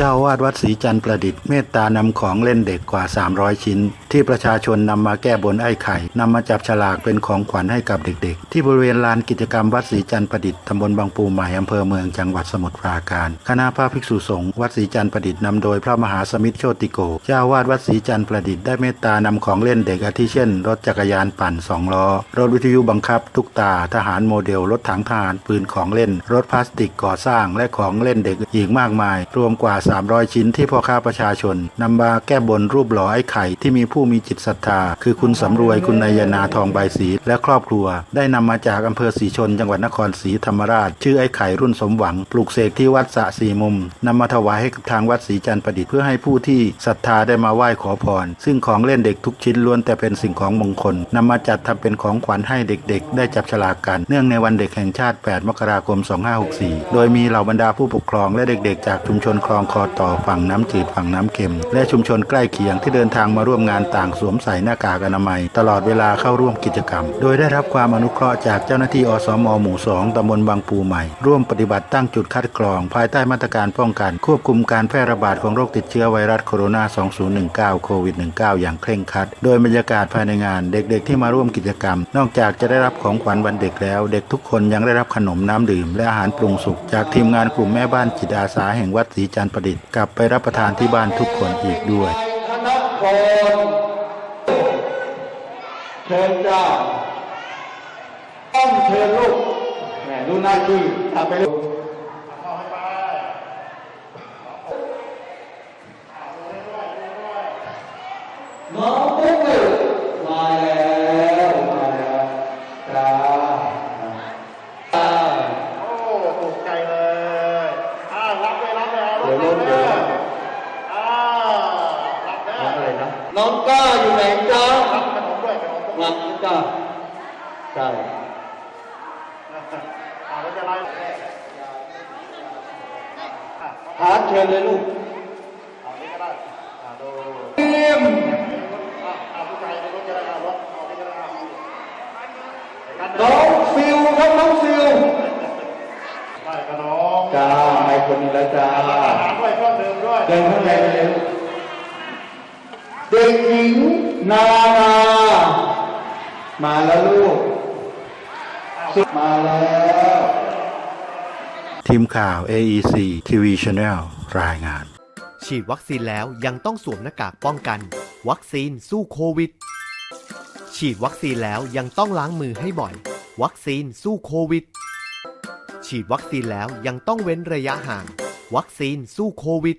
เจ้าวาดวัดศรีจันทร์ประดิษฐ์เมตตานำของเล่นเด็กกว่า 300 ชิ้น ที่ประชาชนนำมาแก้บนไอ้ไข่นำมาจับฉลากเป็นของขวัญให้กับเด็กๆ ที่บริเวณลานกิจกรรมวัดศรีจันทร์ประดิษฐ์ตำบลบางปูใหม่อำเภอเมืองจังหวัดสมุทรปราการคณะพระภิกษุสงฆ์วัดศรีจันทร์ประดิษฐ์นำโดยพระมหาสมิทธโชติโก เจ้าอาวาดวัดศรีจันทร์ประดิษฐ์ได้เมตตานำของเล่นเด็กอาทิเช่น รถจักรยานปั่นสองล้อรถวิทยุบังคับ ทุกตาทหารโมเดล รถถังทหารปืนของเล่น รถพลาสติกก่อสร้างและของเล่นเด็กอีกมากมาย รวมกว่า300 ชิ้นที่พ่อค้าประชาชนนำมาแก้บนรูปหล่อไอ้ไข่ที่มีผู้มีจิตศรัทธา คือคุณสำรวยคุณนายนาทองใบศรีและครอบครัว ได้นำมาจากอำเภอศรีชน จังหวัดนครศรีธรรมราช ชื่อไอ้ไข่รุ่นสมหวัง ปลูกเสกที่วัดสะสีมุมนำมาถวายให้กับทางวัดศรีจันทร์ประดิษฐ์เพื่อให้ผู้ที่ศรัทธาได้มาไหว้ขอพร ซึ่งของเล่นเด็กทุกชิ้นล้วนแต่เป็นสิ่งของมงคลนำมาจัดทำเป็นของขวัญให้เด็กๆ ได้จับฉลากกัน เนื่องในวันเด็กแห่งชาติ 8 มกราคม 2564 โดยมีเหล่าบรรดาผู้ปกครองและเด็กๆ จากชุมชนคลองคอต่อฝั่งน้ำจืดฝั่งน้ำเค็ม และชุมชนใกล้เคียงที่เดินทางมาร่วมงานต่างสวมใส่หน้ากากอนามัย ตลอดเวลาเข้าร่วมกิจกรรม โดยได้รับความอนุเคราะห์จากเจ้าหน้าที่อสมหมู่ 2ตำบลบางปูใหม่ ร่วมปฏิบัติตั้งจุดคัดกรอง ภายใต้มาตรการป้องกัน ควบคุมการแพร่ระบาดของโรคติดเชื้อไวรัสโคโรนา 2019 โควิด 19 อย่างเคร่งครัด โดยบรรยากาศภายในงานเด็กๆ ที่มาร่วมกิจกรรม นอกจากจะได้รับของขวัญวันเด็กแล้ว เด็กทุกคนยังได้รับขนมน้ำดื่ม และอาหารปรุงสุกจากทีมงานกลุ่มแม่บ้านจิตอาสาแห่งวัดศรีจันทร์ประดิษฐ์กลับไปรับประทานที่บ้านทุกคนอีกด้วยธนพรเชิญจ้าต้องเชิญลูกแหมดูหน้าที่ทำไปลูกน้องปุ๊กเลยาแล้วมาแล้วจ้าจ้า โอ้ถูกใจเลยอ่ารับเลยรับ เลยเอาเดี๋ยวรลูถกเลเดี๋ยวยอ่ารับได้น้องอะไรนะน้องก้าอยู่ไหนจ้ารับขนมด้วยขนมด้วยรับจ้าใช่อ่าไม่เป็นไรอะหาเชิญเลยลูกเอานี้ก็ได้อ่าดูเตรียมอะเอาผู้ชายในรถจะได้เอารถเอานี้ก็ได้เอากันน้องฟิวครับน้องฟิว เดินข้างในไปเลยลูกเด็กหญิงนานามาแล้วลูกสุดมาแล้ว ทีมข่าว AEC TV Channel รายงาน ฉีดวัคซีนแล้วยังต้องสวมหน้ากากป้องกัน วัคซีนสู้โควิด ฉีดวัคซีนแล้วยังต้องล้างมือให้บ่อย วัคซีนสู้โควิด ฉีดวัคซีนแล้วยังต้องเว้นระยะห่าง วัคซีนสู้โควิด